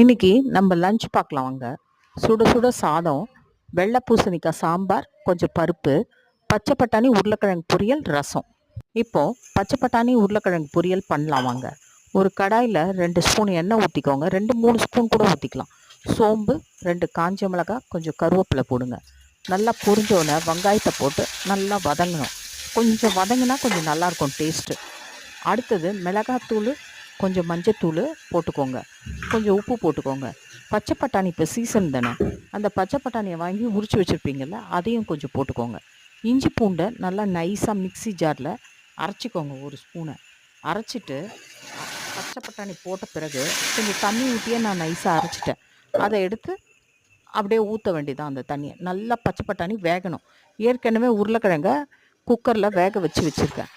இன்னைக்கு நம்ம லஞ்ச் பார்க்கலாம் வாங்க. சுட சுட சாதம் வெள்ளை பூசணிக்காய் சாம்பார் கொஞ்சம் பருப்பு பச்சை பட்டாணி உருளைக்கிழங்கு பொரியல் ரசம். இப்போ பச்சை பட்டாணி உருளைக்கிழங்கு பொரியல் பண்ணலாம் வாங்க. ஒரு கடாயில் ரெண்டு ஸ்பூன் எண்ணெய் ஊற்றிக்கோங்க ரெண்டு மூணு ஸ்பூன் கூட ஊற்றிக்கலாம் சோம்பு ரெண்டு காஞ்ச மிளகாய் கொஞ்சம் கருவேப்பிலை போடுங்க. நல்லா பொரிஞ்சோடனே வெங்காயத்தை போட்டு நல்லா வதங்கணும். கொஞ்சம் வதங்கினா கொஞ்சம் நல்லாயிருக்கும் டேஸ்ட்டு அடுத்தது மிளகாத்தூள் கொஞ்சம் மஞ்சத்தூள் போட்டுக்கோங்க. கொஞ்சம் உப்பு போட்டுக்கோங்க. பச்சை பட்டாணி இப்போ சீசன் தானே. அந்த பச்சை பட்டாணியை வாங்கி உரிச்சு வச்சுருப்பீங்கள்ல அதையும் கொஞ்சம் போட்டுக்கோங்க. இஞ்சி பூண்டை நல்லா நைஸாக மிக்ஸி ஜாரில் அரைச்சிக்கோங்க ஒரு ஸ்பூனை அரைச்சிட்டு பச்சை பட்டாணி போட்ட பிறகு கொஞ்சம் தண்ணி ஊற்றியே நான் நைஸாக அரைச்சிட்டேன். அதை எடுத்து அப்படியே ஊற்ற வேண்டியதான் அந்த தண்ணியை. நல்லா பச்சை பட்டாணி வேகணும். ஏற்கனவே உருளைக்கிழங்க குக்கரில் வேக வச்சு வச்சுருக்கேன்.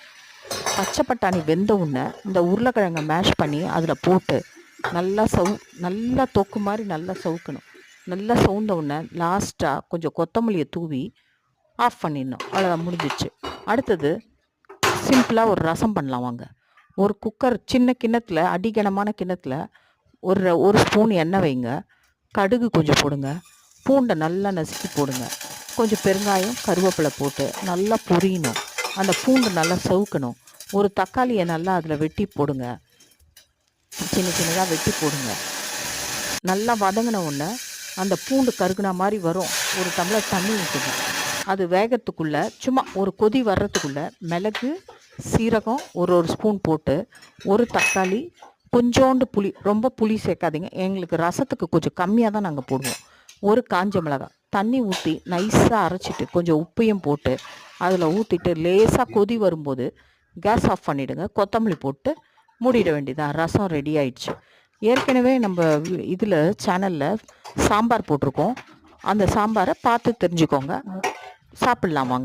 பச்சை பட்டாணி வெந்த உடனே இந்த உருளைக்கிழங்கை மேஷ் பண்ணி அதில் போட்டு நல்லா சவு நல்லா தொக்கு மாதிரி நல்லா சவுக்கணும். நல்லா சவுந்த உடனே லாஸ்ட்டாக கொஞ்சம் கொத்தமல்லியை தூவி ஆஃப் பண்ணிடணும். அவ்வளோதான் முடிஞ்சிச்சு அடுத்தது சிம்பிளாக ஒரு ரசம் பண்ணலாம் வாங்க. ஒரு குக்கர் சின்ன கிண்ணத்தில் அடிகனமான கிண்ணத்தில் ஒரு ஒரு ஸ்பூன் எண்ணெய் வைங்க. கடுகு கொஞ்சம் போடுங்க. பூண்டை நல்லா நசுக்கி போடுங்க. கொஞ்சம் பெருங்காயம் கருவேப்பிலை போட்டு நல்லா பொரியணும். அந்த பூண்டு நல்லா சவுக்கணும். ஒரு தக்காளியை நல்லா அதில் வெட்டி போடுங்க. சின்ன சின்னதாக வெட்டி போடுங்க. நல்லா வதங்கின உடனே அந்த பூண்டு கருகுன மாதிரி வரும். ஒரு டம்ளர் தண்ணி ஊற்றுங்க அது வேகத்துக்குள்ளே சும்மா ஒரு கொதி வர்றதுக்குள்ளே மிளகு சீரகம் ஒரு ஒரு ஸ்பூன் போட்டு ஒரு தக்காளி கொஞ்சோண்டு புளி ரொம்ப புளி சேர்க்காதீங்க. எங்களுக்கு ரசத்துக்கு கொஞ்சம் கம்மியாக தான் நாங்கள் போடுவோம். ஒரு காஞ்ச மிளகாய். தண்ணி ஊற்றி நைஸாக அரைச்சிட்டு கொஞ்சம் உப்பையும் போட்டு அதில் ஊற்றிட்டு லேசாக கொதி வரும்போது கேஸ் ஆஃப் பண்ணிவிடுங்க கொத்தமல்லி போட்டு மூடிட வேண்டியதான் ரசம் ரெடி ஆயிடுச்சு. ஏற்கனவே நம்ம இதில் சேனலில் சாம்பார் போட்டிருக்கோம். அந்த சாம்பாரை பார்த்து தெரிஞ்சுக்கோங்க. சாப்பிட்லாம் வாங்க.